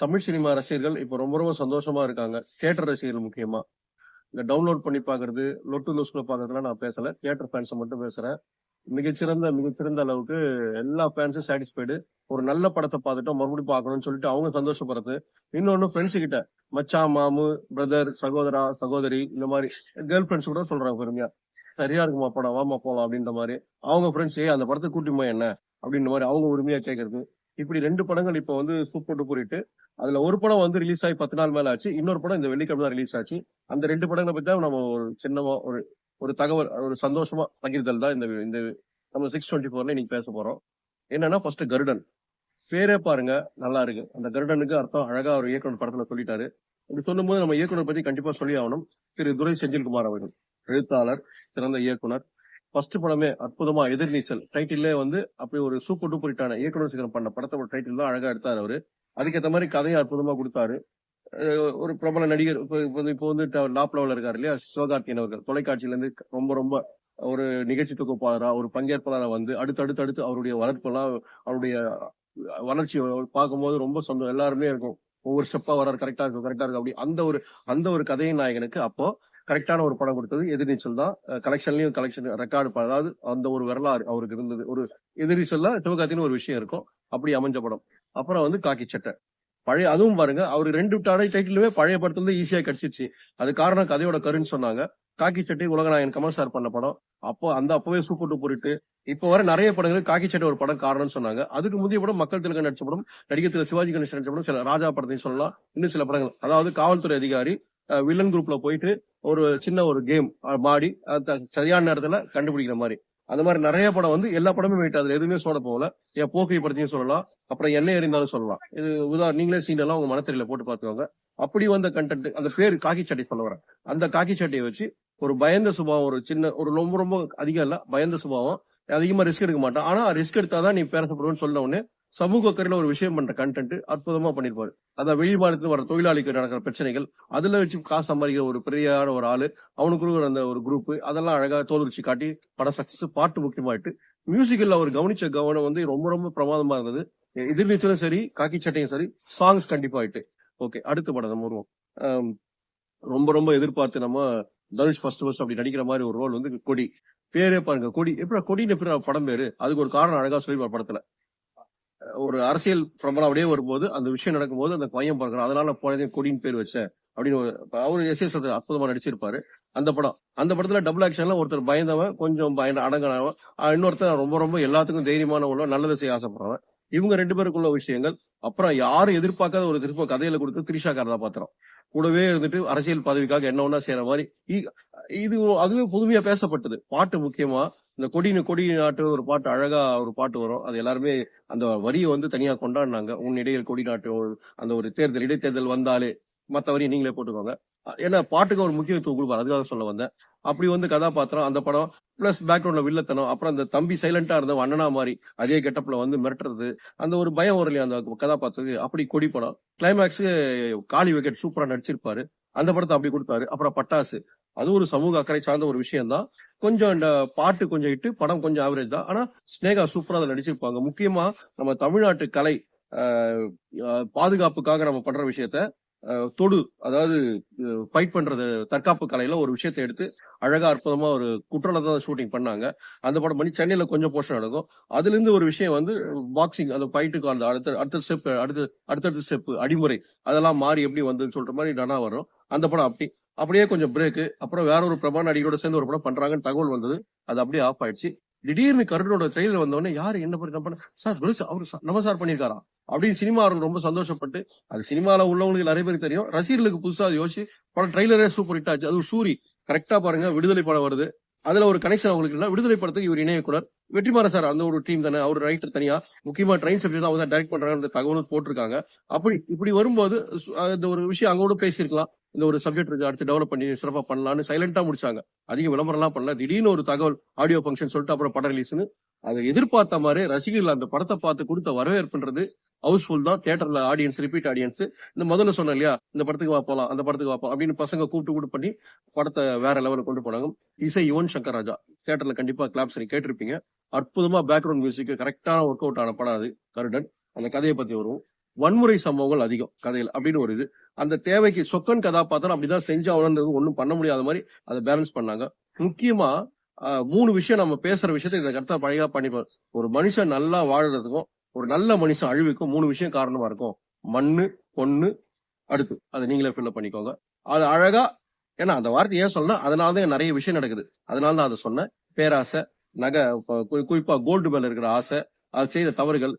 Tamil cinema ரசிகர்கள் இப்போ ரொம்ப ரொம்ப சந்தோஷமா இருக்காங்க. தியேட்டர் ரசிகர்கள் முக்கியமா. இந்த டவுன்லோட் பண்ணி பாக்குறது லொட்டு லூஸ்ல பாக்குறதுலாம் நான் பேசல. தியேட்டர் ஃபேன்ஸை மட்டும் பேசுறேன். மிகச்சிறந்த மிகச்சிறந்த அளவுக்கு எல்லா ஃபேன்ஸும் சாட்டிஸ்ஃபைடு ஒரு நல்ல படத்தை பார்த்துட்டோம் மறுபடியும் பார்க்கணும்னு சொல்லிட்டு அவங்க சந்தோஷப்படுறது. இன்னொன்னு ஃப்ரெண்ட்ஸ் கிட்ட மச்சா மாமு பிரதர் சகோதரா சகோதரி இந்த மாதிரி கேர்ள் ஃப்ரெண்ட்ஸ் கூட சொல்றாங்க பெருமையா சரியா இருக்குமா படம்? வாமா போலாம் அப்படின்ற மாதிரி. அவங்க ஃப்ரெண்ட்ஸ் அந்த படத்தை கூட்டிமா என்ன? அப்படின்ற மாதிரி அவங்க உரிமையா கேட்கறது. இப்படி ரெண்டு படங்கள் இப்போ வந்து சூப்பர் டூப்பர் ஹிட் அதுல ஒரு படம் வந்து ரிலீஸ் ஆகி பத்து நாள் மேல ஆச்சு இன்னொரு படம் இந்த வெள்ளிக்கிழமை தான் ரிலீஸ் ஆச்சு. அந்த ரெண்டு படங்களை பத்தி தான் நம்ம ஒரு சின்னமா ஒரு ஒரு தகவல் ஒரு சந்தோஷமா பகிர்தல் தான் இந்த இந்த நம்ம சிக்ஸ் டுவெண்ட்டி ஃபோர்ல இன்னைக்கு பேச போறோம். என்னன்னா ஃபர்ஸ்ட் கருடன். பேரே பாருங்க நல்லா இருக்கு. அந்த கருடனுக்கு அர்த்தம் அழகா ஒரு இயக்குனர் படத்துல சொல்லிட்டாரு. அப்படி சொல்லும்போது நம்ம இயக்குனர் பத்தி கண்டிப்பா சொல்லி ஆகணும். திரு துரை செந்தில்குமார் அவர்கள் எழுத்தாளர் சிறந்த இயக்குனர். ஃபர்ஸ்ட் படமே அற்புதமா எதிர்நீச்சல் டைட்டிலே வந்து அப்படி ஒரு சூப்பர் டூப்பர் ஹிட்டான இயக்குனர் சிகரம் பண்ண படத்தோட டைட்டில் தான் அழகா எடுத்தாரு அவரு. அதுக்கேற்ற மாதிரி கதையை அற்புதமா கொடுத்தாரு. ஒரு பிரபல நடிகர் இப்போ இப்போ வந்து- இப்போ வந்து டாப் லெவல்ல இருக்காரு இல்லையா சிவகார்த்தியன் அவர்கள். தொலைக்காட்சியில இருந்து ரொம்ப ரொம்ப ஒரு நிகழ்ச்சி தொகுப்பாளரா ஒரு பங்கேற்பாளரா வந்து அடுத்து அடுத்து அடுத்து அவருடைய வளர்ப்பெல்லாம் அவருடைய வளர்ச்சி பார்க்கும்போது ரொம்ப சொந்தம் எல்லாருமே இருக்கும். ஒவ்வொரு ஸ்டெப்பா வர்றாரு கரெக்டா இருக்கும் கரெக்டா இருக்கும். அப்படி அந்த ஒரு அந்த ஒரு கதையின் நாயகனுக்கு அப்போ கரெக்டான ஒரு படம் கொடுத்தது எதிர்நீச்சல் தான். கலெக்ஷன்லயும் கலெக்ஷன் ரெக்கார்டு அதாவது அந்த ஒரு வரலாறு அவருக்கு இருந்தது. ஒரு எதிர்நீச்சல்ல சிவகார்த்தின்னு ஒரு விஷயம் இருக்கும். அப்படி அமைஞ்ச படம். அப்புறம் வந்து காக்கி சட்டை. பழைய அதுவும் பாருங்க அவர் ரெண்டு தடை டைட்டிலுமே பழைய படத்துல இருந்து ஈஸியா கிடைச்சிருச்சு. அது காரணம் கதையோட கருன்னு சொன்னாங்க. காக்கி சட்டை உலகநாயகன் கமல் சார் பண்ண படம். அப்போ அந்த அப்பவே சூப்பர் டூப்பர் ஹிட் இப்போ வர நிறைய படங்கள் காக்கி சட்டை ஒரு படம் காரணம்னு சொன்னாங்க. அதுக்கு முந்தைய படம் மக்கள் திலகம் நடிச்ச படம் நடிகர் சிவாஜி கணேசன் நடிச்ச படம் சில ராஜா படத்தையும் சொல்லலாம். இன்னும் சில படங்கள். அதாவது காவல்துறை அதிகாரி வில்லன் குரூப்ல போயிட்டு ஒரு சின்ன ஒரு கேம் மாடி சரியான நேரத்துல கண்டுபிடிக்கிற மாதிரி. அந்த மாதிரி நிறைய படம் வந்து எல்லா படமும் போயிட்டு அதுல எதுவுமே சொல்ல போகல. என் போக்கை படத்தையும் சொல்லலாம். அப்புறம் என்ன எறிந்தாலும் சொல்லலாம். இது உதாரணம் நீங்களே சீன் எல்லாம் உங்க மனத்திரையில போட்டு பார்த்துக்கோங்க. அப்படி வந்த கண்டென்ட் அந்த பேர் காக்கி சட்டை சொல்ல வரேன். அந்த காக்கி சட்டையை வச்சு ஒரு பயந்த சுபாவம் ஒரு சின்ன ஒரு ரொம்ப ரொம்ப அதிகம் இல்ல பயந்த சுபாவம். அதிகமா ரிஸ்க் எடுக்க மாட்டான். ஆனா ரிஸ்க் எடுத்தாதான் நீ பேசப்படுவேன்னு சொன்ன உடனே சமூக அக்கறையில ஒரு விஷயம் பண்ற கண்டென்ட் அற்புதமா பண்ணிருப்பாரு. அதான் வெளி மாநிலத்துல வர தொழிலாளிக்கு நடக்கிற பிரச்சனைகள் அதுல வச்சு காசு சம்பாதிக்கிற ஒரு பெரியான ஒரு ஆளு அவனுக்குள்ள அந்த ஒரு குரூப் அதெல்லாம் அழகா தோல்விச்சு காட்டி படம் சக்சஸ் பாட்டு முக்கியமாயிட்டு மியூசிக்கல்ல அவர் கவனிச்ச கவனம் வந்து ரொம்ப ரொம்ப பிரமாதமா இருந்தது. எதிர்நீச்சலும் சரி காக்கி சட்டையும் சரி சாங்ஸ் கண்டிப்பா ஆயிட்டு ஓகே அடுத்த படம் நம்ம வருவோம். ரொம்ப ரொம்ப எதிர்பார்த்து நம்ம தனுஷ் ஃபர்ஸ்ட் ஃபர்ஸ்ட் அப்படி நடிக்கிற மாதிரி ஒரு ரோல் வந்து கொடி. பேரே பாருங்க கொடி. எப்படி கொடின்னு எப்படி படம் பேரு? அதுக்கு ஒரு காரணம் அழகா சொல்லி படத்துல. ஒரு அரசியல் பிரபலம் அப்படியே வரும்போது அந்த விஷயம் நடக்கும்போது அந்த பையன் பார்க்கணும் அதனால போனதே கொடியின் பேர் வச்சேன். அப்படின்னு ஒரு- அவரு எஸ் எஸ் அற்புதமா நடிச்சிருப்பாரு. அந்த படம் அந்த படத்துல டபுள் ஆக்ஷன்ல ஒருத்தர் பயந்தவன் கொஞ்சம் பயந்த அடங்கினவன் இன்னொருத்தர் ரொம்ப ரொம்ப எல்லாத்துக்கும் தைரியமான உள்ள நல்லதை செய்ய ஆசைப்படுறவன். இவங்க ரெண்டு பேருக்குள்ள விஷயங்கள் அப்புறம் யாரும் எதிர்பார்க்காத ஒரு திருப்ப கதையில கொடுத்து திரிஷா கதாபாத்திரம் கூடவே இருந்துட்டு அரசியல் பதவிக்காக என்ன ஒண்ணா செய்யற மாதிரி இது அதுவே புதுமையா பேசப்பட்டது. பாட்டு முக்கியமா இந்த கொடினு கொடி நாட்டு ஒரு பாட்டு அழகா ஒரு பாட்டு வரும். அது எல்லாருமே அந்த வரியை வந்து தனியா கொண்டாடினாங்க. உன் இடையில் கொடி நாட்டு அந்த ஒரு தேர்தல் இடைத்தேர்தல் வந்தாலே மற்ற வரியை நீங்களே போட்டுக்கோங்க. ஏன்னா பாட்டுக்கு ஒரு முக்கியத்துவம் கொடுப்பாரு. அதுக்காக சொல்ல வந்தேன். அப்படி வந்து கதாபாத்திரம் அந்த படம் பிளஸ் பேக்ரவுண்ட்ல வில்லத்தனம் அப்புறம் அந்த தம்பி சைலண்டா இருந்த அண்ணனா மாதிரி அதே கெட்டப்ல வந்து மிரட்டுறது அந்த ஒரு பயம் வரும் இல்லையா அந்த கதாபாத்திரத்துக்கு? அப்படி கொடி படம். கிளைமேக்ஸ் காளி விக்கெட் சூப்பரா நடிச்சிருப்பாரு. அந்த படத்தை அப்படி கொடுத்தாரு. அப்புறம் பட்டாசு. அது ஒரு சமூக அக்கறை சார்ந்த ஒரு விஷயம் தான் கொஞ்சம் இந்த பாட்டு கொஞ்சம் இட்டு படம் கொஞ்சம் ஆவரேஜ் தான். ஆனா ஸ்னேகா சூப்பரா அதை நடிச்சிருப்பாங்க. முக்கியமா நம்ம தமிழ்நாட்டு கலை பாதுகாப்புக்காக நம்ம பண்ற விஷயத்த தொடு அதாவது ஃபைட் பண்றது தற்காப்பு கலையில ஒரு விஷயத்தை எடுத்து அழகா அற்புதமா ஒரு குற்றலத்தை தான் ஷூட்டிங் பண்ணாங்க. அந்த படம் பண்ணி சென்னையில கொஞ்சம் போர்ஷன் நடக்கும் அதுல இருந்து ஒரு விஷயம் வந்து பாக்ஸிங் அந்த ஃபைட்டுக்கு அந்த அடுத்த அடுத்த ஸ்டெப் அடுத்த அடுத்தடுத்த ஸ்டெப் அடிமுறை அதெல்லாம் மாறி எப்படி வந்துன்னு சொல்ற மாதிரி டனா வரும். அந்த படம் அப்படி அப்படியே கொஞ்சம் பிரேக்கு அப்புறம் வேற ஒரு பிரபல நடிகரோட சேர்ந்து ஒரு படம் பண்றாங்கன்னு தகவல் வந்தது. அது அப்படியே ஆஃப் ஆயிடுச்சு. திடீர்னு கருணோட ட்ரெயிலர் வந்தோடனே யாரு? என்ன பண்ண? சார் குரு அவர் நம்ம சார் பண்ணியிருக்காரா? அப்படின்னு சினிமா ரொம்ப சந்தோஷப்பட்டு அது சினிமால உள்ளவங்களுக்கு நிறைய பேருக்கு தெரியும். ரசிகர்களுக்கு புதுசாக யோசிச்சு படம் ட்ரெய்லரே சூப்பர் ஹிட் ஆச்சு. அது ஒரு சூரி கரெக்டா பாருங்க விடுதலை படம் வருது. அதுல ஒரு கனெக்ஷன் அவங்களுக்கு இல்ல. விடுதலை படத்துக்கு இவர் இணையக்குனர் வெற்றிமாறன் சார் அந்த ஒரு டீம் தானே. அவர் ரைட்டர் தனியா. முக்கியமா ட்ரெயின் சப்ஜெக்ட் அவங்க தான் டைரக்ட் பண்றாங்க தகவலும் போட்டிருக்காங்க. அப்படி இப்படி வரும்போது இந்த ஒரு விஷயம் அங்கோட கூட பேசியிருக்கலாம். இந்த ஒரு சப்ஜெக்ட் இருக்கு. அடுத்து டெவலப் பண்ணி சிறப்பா பண்ணலாம்னு சைலண்டா முடிச்சாங்க. அதிக விளம்பரம்லாம் பண்ணல. திடீர்னு ஒரு தகவல் ஆடியோ ஃபங்க்ஷன் சொல்லிட்டு அப்புறம் படம் ரிலீஸ்னு அதை எதிர்பார்த்த மாதிரி ரசிகர்கள் அந்த படத்தை பார்த்து கொடுத்த வரவேற்புன்றது ஹவுஸ்ஃபுல் தான். தேட்டர்ல ஆடியன்ஸ் ரிப்பீட் ஆடியன்ஸ் இந்த முதல்ல சொன்னேன் இல்லையா? இந்த படத்துக்கு வா அந்த படத்துக்கு வா அப்படின்னு பசங்க கூப்பிட்டு கூப்பிட்டு பண்ணி படத்தை வேற லெவலுக்கு கொண்டு போனாங்க. இசை யுவன் சங்கர் ராஜா தேட்டர்ல கண்டிப்பா கிளாப்ஸ் நீங்க கேட்டிருப்பீங்க. அற்புதமா பேக்ரவுண்ட் மியூசிக் கரெக்டான ஒர்க் அவுட் ஆன படம் அது கருடன். அந்த கதையை பத்தி வரும் வன்முறை சம்பவங்கள் அதிகம் கதையில் அப்படின்னு ஒரு இது. அந்த தேவைக்கு சொக்கன் கதாபாத்திரம் அப்படிதான் செஞ்சாகணுன்றது ஒன்றும் பண்ண முடியாத மாதிரி அதை பேலன்ஸ் பண்ணாங்க. முக்கியமா மூணு விஷயம் நம்ம பேசுற விஷயத்தை இதை கருத்தா பழகா பண்ணிப்பார் ஒரு மனுஷன் நல்லா வாழறதுக்கும் ஒரு நல்ல மனுஷன் அழிவுக்கும் மூணு விஷயம் காரணமா இருக்கும். மண்ணு பொண்ணு அடுத்து அதை நீங்களே ஃபில்அப் பண்ணிக்கோங்க. அது அழகா ஏன்னா அந்த வார்த்தை ஏன் சொன்னா அதனால தான் நிறைய விஷயம் நடக்குது. அதனால தான் அதை சொன்னேன். பேராசை நகை குறிப்பா கோல்டு மேல இருக்கிற ஆசை அது செய்த தவறுகள்.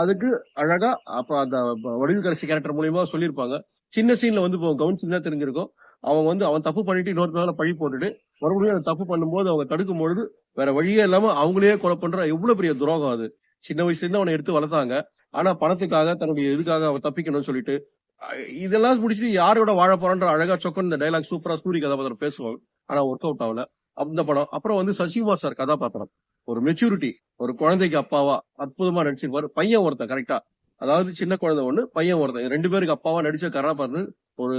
அதுக்கு அழகா அப்ப அந்த வடிவுக்கரசி கேரக்டர் மூலியமா சொல்லியிருப்பாங்க. சின்ன சீன்ல வந்து இப்போ கவனிச்சுதான் தெரிஞ்சிருக்கும். அவங்க வந்து அவன் தப்பு பண்ணிட்டு இன்னொரு பழி போட்டுட்டு மறுபடியும் அந்த தப்பு பண்ணும்போது அவங்க தடுக்கும் பொழுது வேற வழியே இல்லாம அவங்களே கொலை பண்ற எவ்வளவு பெரிய துரோகம் அது. சின்ன வயசுல இருந்து அவனை எடுத்து வளர்த்தாங்க. ஆனா பணத்துக்காக தன்னுடைய இதுக்காக அவன் தப்பிக்கணும்னு சொல்லிட்டு இதெல்லாம் முடிச்சுட்டு யாரோட வாழ போறான்ற அழகா சொக்கன் இந்த டைலாக் சூப்பரா சூரிய கதாபாத்திரம் பேசுவாங்க ஆனா ஒர்க் அவுட் ஆகல. அந்த படம் அப்புறம் வந்து சசிகுமார் சார் கதாபாத்திரம். ஒரு மெச்சூரிட்டி ஒரு குழந்தைக்கு அப்பாவா அற்புதமா நடிச்சிருப்பாரு. பையன் ஒருத்தன் கரெக்டா அதாவது சின்ன குழந்தை ஒண்ணு பையன் ஒருத்தன். ரெண்டு பேருக்கு அப்பாவா நடிச்ச கதாபாத்திரம் ஒரு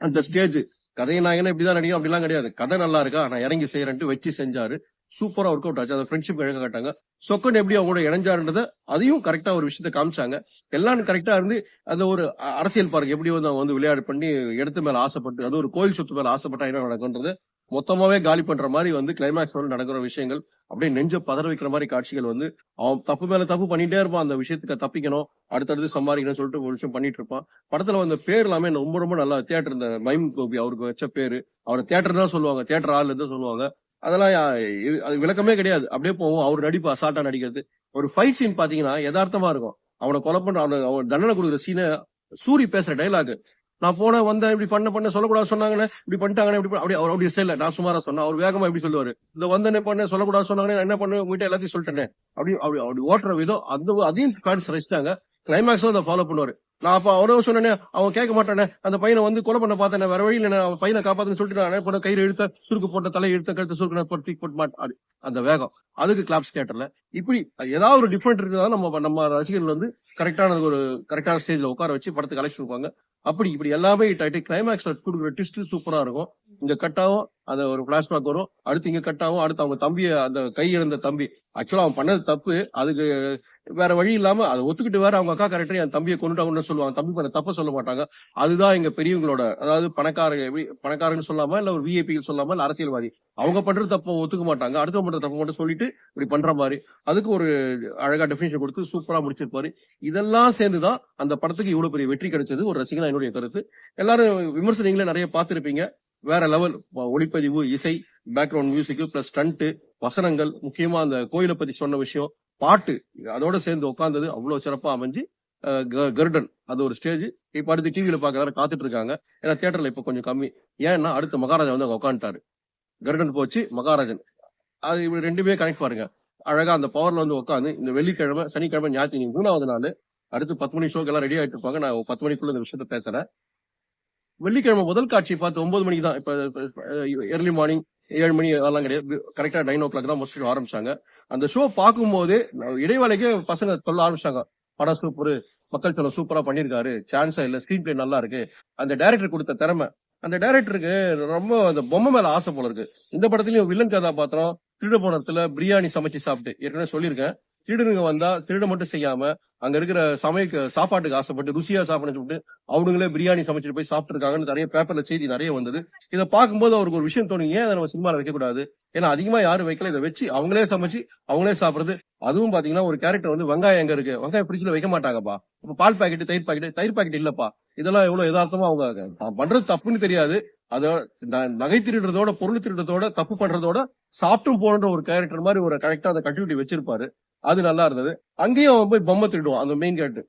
அந்த ஸ்டேஜ் கதை நாயகனே இப்படிதான் நடிக்கும் அப்படிலாம் கிடையாது. கதை நல்லா இருக்கா? நான் இறங்கி செய்யறேன்ட்டு வச்சு செஞ்சாரு. சூப்பரா ஒர்க் அவுட் ஆச்சு. அதை ஃப்ரெண்ட்ஷிப் இழக்க காட்டாங்க. சொக்கன் எப்படி அவங்க கூட இணைஞ்சாருன்றத அதையும் கரெக்டா ஒரு விஷயத்த காமிச்சாங்க. எல்லாம் கரெக்டா இருந்து அந்த ஒரு அரசியல் பார்க்க எப்படி வந்து அவங்க வந்து விளையாடு பண்ணி இடத்து மேல ஆசைப்பட்டு அது ஒரு கோயில் சொத்து மேல ஆசைப்பட்டா என்ன நடக்கும்ன்றது மொத்தமாவே காலி பண்ற மாதிரி வந்து கிளைமேக்ஸ் வந்து நடக்கிற விஷயங்கள் அப்படியே நெஞ்ச பதற வைக்கிற மாதிரி காட்சிகள் வந்து அவன் தப்பு மேல தப்பு பண்ணிட்டே இருப்பான். அந்த விஷயத்துக்கு தப்பிக்கணும் அடுத்தடுத்து சம்பாதிக்கணும்னு சொல்லிட்டு ஒரு விஷயம் பண்ணிட்டு இருப்பான். படத்துல வந்த பேர் எல்லாமே ரொம்ப ரொம்ப நல்லா தியேட்டர் இந்த மைம் கோபி அவருக்கு வச்ச பேரு. அவர் தியேட்டர் தான் சொல்லுவாங்க தியேட்டர் ஆள் தான் சொல்லுவாங்க. அதெல்லாம் அது விளக்கமே கிடையாது. அப்படியே போவோம் அவர் நடிப்பு அசால்ட்டா நடிக்கிறது. ஒரு ஃபைட் சீன் பாத்தீங்கன்னா யதார்த்தமா இருக்கும். அவனை கொலை பண்ற அவனை அவன் தண்டனை கொடுக்குற சீனை சூரி பேசுற டைலாக் நான் போன வந்தேன் இப்படி பண்ண பண்ண சொல்லக்கூடாது சொன்னாங்களே இப்படி பண்ணிட்டாங்கன்னு இப்படி பண்ண- அப்படி அவர் அப்படி ஸ்டைல நான் சுமாரா சொன்னேன். அவர் வேகமா இப்படி சொல்லுவாரு. இந்த வந்தனே பண்ண சொல்லக்கூடாது சொன்னாங்க நான் என்ன பண்ண உங்ககிட்ட எல்லாத்தையும் சொல்லிட்டேன். அப்படி அப்படி அப்படி ஓட்டுற விதம் அந்த அதையும் ஃபேன்ஸ் ரசிச்சாங்க கிளைமேக்ஸும் அதை ஃபாலோ பண்ணுவாரு. நான் அப்ப அவனும் சொன்னேனே அவன் கேட்க மாட்டானே அந்த பையனை வந்து கொலை பண்ண பார்த்தானே வேற வழியில நான் அவன் பையனை காப்பாத்துன்னு சொல்லிட்டு நான் பண்ண கையில இழுத்த சுருக்கு போட்ட தலை இழுத்த கழுத்த சுருக்கு போட்டு போட்டு மாட்டேன் அந்த வேகம். அதுக்கு கிளாப்ஸ் தியேட்டர்ல இப்படி ஏதாவது ஒரு டிஃப்ரெண்ட் இருக்குதான் நம்ம நம்ம ரசிகர்கள் வந்து கரெக்டான ஒரு கரெக்டான ஸ்டேஜ்ல உட்கார வச்சு படத்துக்கு கலெக்ஷன் கொடுப்பாங்க. அப்படி இப்படி எல்லாமே ஹிட் கிளைமேக்ஸ்ல கொடுக்குற ட்விஸ்ட் சூப்பரா இருக்கும். இங்க கட்டாவும் அந்த ஒரு பிளாஷ்பேக் வரும். அடுத்து இங்க கட்டாவும் அடுத்து அவங்க தம்பியை அந்த கை இழந்த தம்பி. ஆக்சுவலா அவன் பண்ணது தப்பு. அதுக்கு வேற வழி இல்லாம அதை ஒத்துக்கிட்டு வேற அவங்க அக்கா கரெக்டர் என் தம்பியை கொண்டுட்டாங்கன்னு சொல்லுவாங்க. தம்பி பண்ண தப்ப சொல்ல மாட்டாங்க. அதுதான் எங்க பெரியவங்களோட அதாவது பணக்காரங்க எப்படி- பணக்காரன்னு சொல்லாம இல்ல ஒரு விஐபி சொல்லாம இல்ல அரசியல்வாதி. அவங்க பண்ற தப்ப ஒத்துக்க மாட்டாங்க. அடுத்த பண்ற தப்ப மட்டும் சொல்லிட்டு இப்படி பண்ற மாதிரி. அதுக்கு ஒரு அழகா டெபினேஷன் கொடுத்து சூப்பரா முடிச்சிருப்பாரு. இதெல்லாம் சேர்ந்துதான் அந்த படத்துக்கு இவ்வளவு பெரிய வெற்றி கிடைச்சது. ஒரு ரசிகனா என்னுடைய கருத்து. எல்லாரும் விமர்சனங்களே நிறைய பார்த்திருப்பீங்க. வேற லெவல் ஒளிப்பதிவு இசை பேக்ரவுண்ட் மியூசிக் பிளஸ் ஸ்டண்ட் வசனங்கள் முக்கியமா அந்த கோயிலை பத்தி சொன்ன விஷயம் பாட்டு அதோட சேர்ந்து உட்காந்தது அவ்வளவு சிறப்பா அமைஞ்சு க- கருடன். அது ஒரு ஸ்டேஜ் இப்ப அடுத்து டிவியில பாக்க காத்துட்டு இருக்காங்க. ஏன்னா தியேட்டர்ல இப்ப கொஞ்சம் கம்மி. ஏன்னா அடுத்து மகாராஜா வந்து அங்க உட்காந்துட்டாரு கருடன் போச்சு மகாராஜன். அது இப்படி ரெண்டுமே கனெக்ட் பாருங்க. அழகா அந்த பவர்ல வந்து உட்காந்து இந்த வெள்ளிக்கிழமை சனிக்கிழமை ஞாயிற்று மூணாவது நாள் அடுத்து பத்து மணி ஷோக்கு எல்லாம் ரெடி ஆயிட்டு இருப்பாங்க. நான் பத்து மணிக்குள்ள இந்த விஷயத்த பேசுறேன். வெள்ளிக்கிழமை முதல் காட்சி பார்த்து ஒன்பது மணிக்கு தான். இப்ப ஏர்லி மார்னிங் ஏழு மணி அதெல்லாம் கிடையாது. கரெக்டா நைன் ஓ கிளாக் தான் முடிச்சுட்டு ஆரம்பிச்சாங்க. அந்த ஷோ பார்க்கும்போது இடைவேளைக்கே பசங்க சொல்ல ஆரம்பிச்சாங்க. படம் சூப்பர் மக்கள் சொல்ல சூப்பரா பண்ணியிருக்காரு சான்ஸா இல்ல ஸ்கிரீன் பிளே நல்லா இருக்கு. அந்த டைரக்டர் கொடுத்த திறமை. அந்த டைரக்டருக்கு ரொம்ப அந்த பொம்மை மேல ஆசை போல இருக்கு. இந்த படத்துலயும் வில்லன் கதாபாத்திரம் திருட போன இடத்துல பிரியாணி சமைச்சு சாப்பிட்டு. ஏற்கனவே சொல்லியிருக்கேன். திருடனுங்க வந்தா திருட மட்டும் செய்யாம அங்க இருக்கிற சமைக்க சாப்பாட்டுக்கு ஆசைப்பட்டு ருசியா சாப்பிட சொல்லிட்டு அவனுங்களே பிரியாணி சமைச்சிட்டு போய் சாப்பிட்டு இருக்காங்கன்னு நிறைய பேப்பர்ல செய்தி நிறைய வந்தது. இதை பார்க்கும்போது அவருக்கு ஒரு விஷயம் தோணும். ஏன் அதை நம்ம சினிமாவில் வைக்கக்கூடாது ஏன்னா அதிகமா யாரும் வைக்கல. இதை வச்சு அவங்களே சமைச்சு அவங்களே சாப்பிடுறது. அதுவும் பாத்தீங்கன்னா ஒரு கேரக்டர் வந்து வெங்காயம் எங்க இருக்கு? வெங்காயம் ஃப்ரிட்ஜ்ல வைக்க மாட்டாங்கப்பா. இப்ப பால் பாக்கெட் தயிர் பாக்கெட் தயிர் பாக்கெட் இல்லப்பா. இதெல்லாம் எவ்வளவு யதார்த்தமா அவங்க பண்றது தப்புன்னு தெரியாது. அத நகை திருடுறதோட பொருள் திருடுறதோட தப்பு பண்றதோட சாப்பிட்டும் போன்ற ஒரு கேரக்டர் மாதிரி ஒரு கரெக்டா அந்த கண்டினியூட்டி வச்சிருப்பாரு. அது நல்லா இருந்தது. அங்கேயும் அவன் போய் பொம்மை திருடுவான். அந்த மெயின் கேட்டு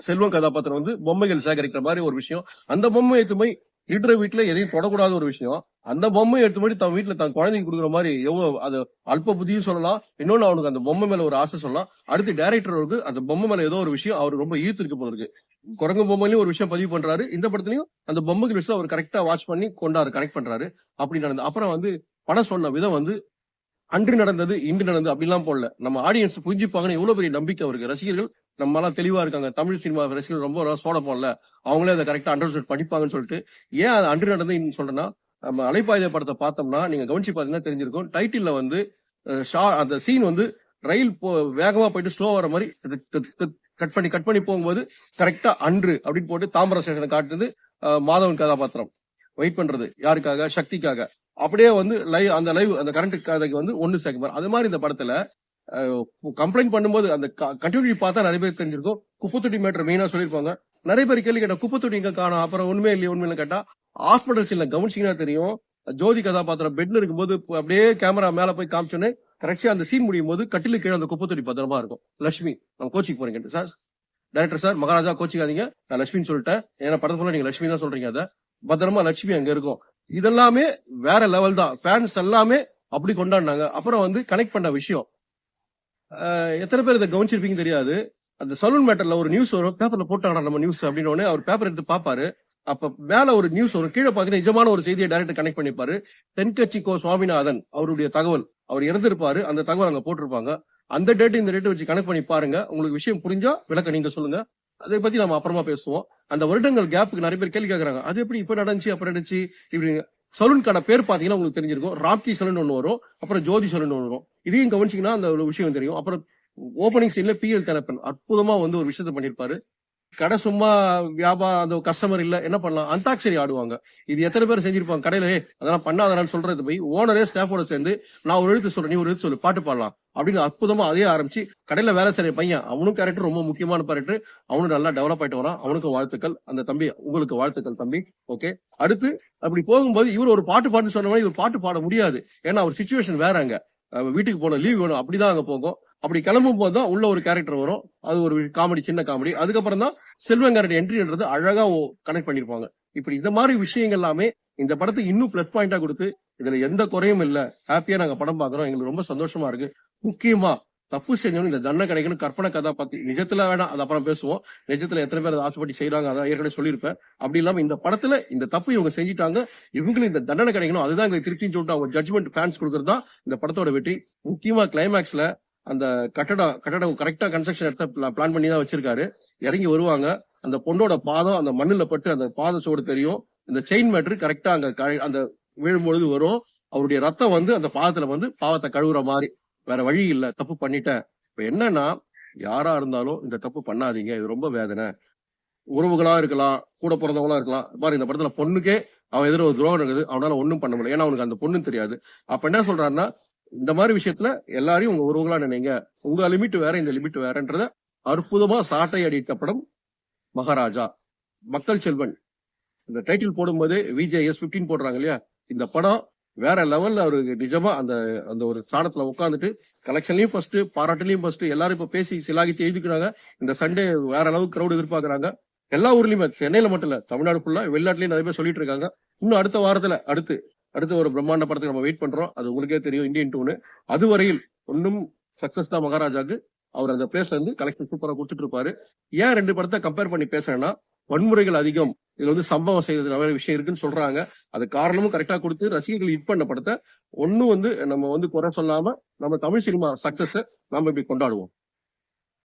செல்வம் கதாபாத்திரம் வந்து பொம்மைகள் சேகரிக்கிற மாதிரி ஒரு விஷயம். அந்த பொம்மை எடுத்து போய் திருடுற வீட்டுல எதையும் தொடக்கூடாத ஒரு விஷயம். அந்த பொம்மை எடுத்து போய் தன் வீட்டுல தன் குழந்தைங்க கொடுக்குற மாதிரி எவ்வளவு அது அல்ப புத்தியும் சொல்லலாம். இன்னொன்னு அவனுக்கு அந்த பொம்மை மேல ஒரு ஆசை சொல்லலாம். அடுத்து டேரக்டருக்கு அந்த பொம்மை மேல ஏதோ ஒரு விஷயம் அவருக்கு ரொம்ப ஈர்த்திருக்கு போல இருக்கு. குரங்கு பொம்மையிலும் ஒரு விஷயம் பதிவு பண்றாரு. இந்த படத்துலயும் அந்த பொம்மைக்கு விஷயம் அவர் கரெக்டா வாட்ச் பண்ணி கொண்டாரு கனெக்ட் பண்றாரு. அப்படி நடந்தது. அப்புறம் வந்து படம் சொன்ன விதம் வந்து அன்று நடந்தது இன்று நடந்தது அப்படிலாம் போடல. நம்ம ஆடியன்ஸ் புரிஞ்சுப்பாங்கன்னு எவ்வளவு பெரிய நம்பிக்கை அவருக்கு. ரசிகர்கள் நம்ம எல்லாம் தெளிவா இருக்காங்க. தமிழ் சினிமா ரசிகர்கள் ரொம்ப சோட போடல. அவங்களே அதை கரெக்டா அண்டர்ஸ்டாண்ட் படிப்பாங்கன்னு சொல்லிட்டு ஏன் அது அன்று நடந்தது சொல்றேன்னா நம்ம அலைப்பாயுத படத்தை பார்த்தோம்னா நீங்க கவனிச்சு பாத்தீங்கன்னா தெரிஞ்சிருக்கும். டைட்டில்ல வந்து ஷா- அந்த சீன் வந்து ரயில் போ வேகமா போயிட்டு ஸ்லோ வர மாதிரி கட் பண்ணி கட் பண்ணி போகும்போது கரெக்டா அன்று அப்படின்னு போட்டு தாம்பரம் ஸ்டேஷனை காட்டுது மாதவன் கதாபாத்திரம். வெயிட் பண்றது யாருக்காக? சக்திக்காக. அப்படியே வந்து லைவ் அந்த லைவ் அந்த கரண்ட் கதைக்கு வந்து ஒன்னு சேர்க்க அது மாதிரி இந்த படத்துல கம்ப்ளைண்ட் பண்ணும்போது அந்த கண்டினியூட்டி பார்த்தா நிறைய பேர் தெரிஞ்சிருக்கும். குப்பத்தொட்டி மேட்டர் மெயினா சொல்லியிருப்பாங்க. நிறைய பேர் கேள்வி கேட்டா குப்பத்தொட்டி இங்க காணும்? அப்புறம் உண்மையே இல்லையா? உண்மையில கேட்டா ஹாஸ்பிட்டல் சீன்ல கவனிச்சிங்கன்னா தெரியும். ஜோதி கதாபாத்திரம் பெட்ல இருக்கும்போது அப்படியே கேமரா மேல போய் காமிச்சோன்னே கரெக்டா அந்த சீன் முடியும் போது கட்டில கீழே அந்த குப்பத்தொட்டி பத்திரமா இருக்கும். லட்சுமி நம்ம கோச்சிக்கு போறீங்க. சார் டைரக்டர் சார் மகாராஜா கோச்சிக்காதீங்க. நான் லட்சுமின்னு சொல்லிட்டேன். ஏன்னா படத்துல நீங்க லட்சுமி தான் சொல்றீங்க. அதை பத்திரமா லட்சுமி அங்க இருக்கும். இதெல்லாமே வேற லெவல் தான். ஃபேன்ஸ் எல்லாமே அப்படி கொண்டாடினாங்க. அப்புறம் வந்து கனெக்ட் பண்ண விஷயம். எத்தனை பேர் இதை கவனிச்சிருப்பீங்க தெரியாது. அந்த சலூன் மேட்டர்ல ஒரு நியூஸ் வரும். பேப்பர்ல போட்டாங்க நம்ம நியூஸ் அப்படின்னு அவர் பேப்பர் எடுத்து பாப்பாரு அப்ப மேல ஒரு நியூஸ் ஒரு கீழே பாத்தீங்கன்னா நிஜமான ஒரு செய்தியை டைரக்ட் கனெக்ட் பண்ணிப்பாரு. தென்கட்சி கோ சுவாமிநாதன் அவருடைய தகவல். அவர் இறந்திருப்பாரு. அந்த தகவல் அங்க போட்டிருப்பாங்க. அந்த டேட் இந்த டேட்டை வச்சு கனெக்ட் பண்ணி பாருங்க. உங்களுக்கு விஷயம் புரிஞ்சா விளக்க நீங்க சொல்லுங்க. அதை பத்தி நம்ம அப்புறமா பேசுவோம். அந்த வருடங்கள் கேப்புக்கு நிறைய பேர் கேள்வி கேட்கறாங்க அது எப்படி இப்ப நடந்துச்சு அப்ப நடந்துச்சு? இப்படி சலூன் கடை பேர் பாத்தீங்கன்னா உங்களுக்கு தெரிஞ்சிருக்கும். ராப்கி சலூன் ஒன்று வரும். அப்புறம் ஜோதி சலூன் ஒன்று வரும். இதையும் கவனிச்சிங்கன்னா அந்த விஷயம் தெரியும். அப்புறம் ஓப்பனிங் சீன்ல பிஎல் தெரப்பன் அற்புதமா வந்து ஒரு விஷயத்த பண்ணிருப்பாரு. கடை சும்மா வியாபாரம் அந்த கஸ்டமர் இல்ல என்ன பண்ணலாம்? அந்தாக்ஷரி ஆடுவாங்க. இது எத்தனை பேர் செஞ்சிருப்பாங்க? கடையில ஏ அதெல்லாம் பண்ணாதான்னு சொல்றது போய் ஓனரே ஸ்டாஃபோட சேர்ந்து நான் ஒரு எழுத்து சொல்றேன் நீ ஒரு எழுத்து சொல்லு பாட்டு பாடலாம் அப்படின்னு அற்புதமா அதே ஆரம்பிச்சு கடையில வேலை செய்யற பையன் அவனும் கேரக்டர் ரொம்ப முக்கியமான கேரக்டர் அவனும் நல்லா டெவலப் ஆயிட்டு வரான். அவனுக்கு வாழ்த்துக்கள். அந்த தம்பி உங்களுக்கு வாழ்த்துக்கள் தம்பி. ஓகே அடுத்து அப்படி போகும்போது இவர் ஒரு பாட்டு பாட்டு சொன்ன மாதிரி இவர் பாட்டு பாட முடியாது. ஏன்னா அவர் சுச்சுவேஷன் வேற அங்க. வீட்டுக்கு போன லீவ் வேணும். அப்படிதான் அங்க போகும். அப்படி கிளம்பும் போது தான் உள்ள ஒரு கேரக்டர் வரும். அது ஒரு காமெடி சின்ன காமெடி அதுக்கப்புறம் தான் செல்வங்காரன் என்ட்ரின்றது அழகா கனெக்ட் பண்ணிருப்பாங்க. இப்படி இந்த மாதிரி விஷயங்கள் எல்லாமே இந்த படத்துக்கு இன்னும் பிளஸ் பாயிண்டா கொடுத்து இதுல எந்த குறையும் இல்ல. ஹாப்பியா நாங்க படம் பாக்குறோம் எங்களுக்கு ரொம்ப சந்தோஷமா இருக்கு. முக்கியமா தப்பு செஞ்சவங்க இந்த தண்டனை கிடைக்கணும் கற்பனை கதாபாத்தி நிஜத்துல வேணாம் அது அப்புறம் பேசுவோம். நிஜத்துல எத்தனை பேர் அதை ஆசைப்பட்டு செய்யறாங்க அதான் ஏற்கனவே சொல்லியிருப்பேன். அப்படி இல்லாம இந்த படத்துல இந்த தப்பு இவங்க செஞ்சிட்டாங்க இவங்களுக்கு இந்த தண்டனை கிடைக்கணும் அதுதான் எங்களுக்கு திருப்தின்னு சொல்லிட்டு அவங்க ஜட்மெண்ட் ஃபேன்ஸ் கொடுக்கறது தான் இந்த படத்தோட வெற்றி. முக்கியமா கிளைமேக்ஸ்ல அந்த கட்டடம் கட்டடம் கரெக்டா கன்ஸ்ட்ரக்ஷன் எடுத்த பிளான் பண்ணி தான் வச்சிருக்காரு. இறங்கி வருவாங்க. அந்த பொண்ணோட பாதம் அந்த மண்ணில் பட்டு அந்த பாத சோடு தெரியும். இந்த செயின் மேட்ரு கரெக்டா அங்க க- அந்த விழும்பொழுது வரும். அவருடைய ரத்தம் வந்து அந்த பாதத்துல வந்து பாவத்தை கழுவுற மாதிரி. வேற வழி இல்ல. தப்பு பண்ணிட்டேன். இப்ப என்னன்னா யாரா இருந்தாலும் இந்த தப்பு பண்ணாதீங்க. இது ரொம்ப வேதனை. உறவுகளா இருக்கலாம் கூட பிறந்தவங்களா இருக்கலாம். பாரு இந்த படத்துல பொண்ணுக்கே அவன் எதிர ஒரு துரோகம் இருக்குது அவனால ஒன்றும் பண்ண முடியல. ஏன்னா அவனுக்கு அந்த பொண்ணு தெரியாது. அப்ப என்ன சொல்றாருன்னா இந்த மாதிரி விஷயத்துல எல்லாரையும் உங்க உறவுகளா நினைங்க. உங்க லிமிட் வேற இந்த லிமிட் வேறன்றத அற்புதமா சாட்டை அடித்த படம் மகாராஜா. மக்கள் செல்வன். இந்த டைட்டில் போடும்போது விஜேஎஸ் 15 போடுறாங்க இல்லையா? இந்த படம் வேற லெவல்ல அவருக்கு நிஜமா அந்த அந்த ஒரு ஸ்தானத்துல உட்காந்துட்டு கலெக்ஷன்லயும் ஃபர்ஸ்ட் பாராட்டுலயும் ஃபர்ஸ்ட் எல்லாரும் இப்ப பேசி சிலாகித்து எழுதிக்கிறாங்க. இந்த சண்டே வேற அளவுக்கு கிரௌட் எதிர்பார்க்கறாங்க. எல்லா ஊர்லயுமே சென்னையில மட்டும் இல்ல தமிழ்நாடு ஃபுல்லா வெளிநாட்டுலயும் நிறைய பேர் சொல்லிட்டு இருக்காங்க. இன்னும் அடுத்த வாரத்துல அடுத்து அடுத்து ஒரு பிரம்மாண்ட படத்துக்கு நம்ம வெயிட் பண்றோம். அது உங்களுக்கே தெரியும் இந்தியன் டூனு அதுவரையில் ஒன்றும் சக்சஸ் தான் மகாராஜாக்கு அவர் அந்த பிளேஸ்ல இருந்து கலெக்ஷன் சூப்பராக கொடுத்துட்டு இருப்பாரு. ஏன் ரெண்டு படத்தை கம்பேர் பண்ணி பேசுறேன்னா வன்முறைகள் அதிகம். இதுல வந்து சம்பவம் செய்யறது நிறைய விஷயம் இருக்குன்னு சொல்றாங்க. அது காரணமும் கரெக்டா கொடுத்து ரசிகர்கள் ஹிட் பண்ண படத்தை ஒன்னும் வந்து நம்ம வந்து குறை சொல்லாம நம்ம தமிழ் சினிமா சக்சஸ் நம்ம இப்படி கொண்டாடுவோம்.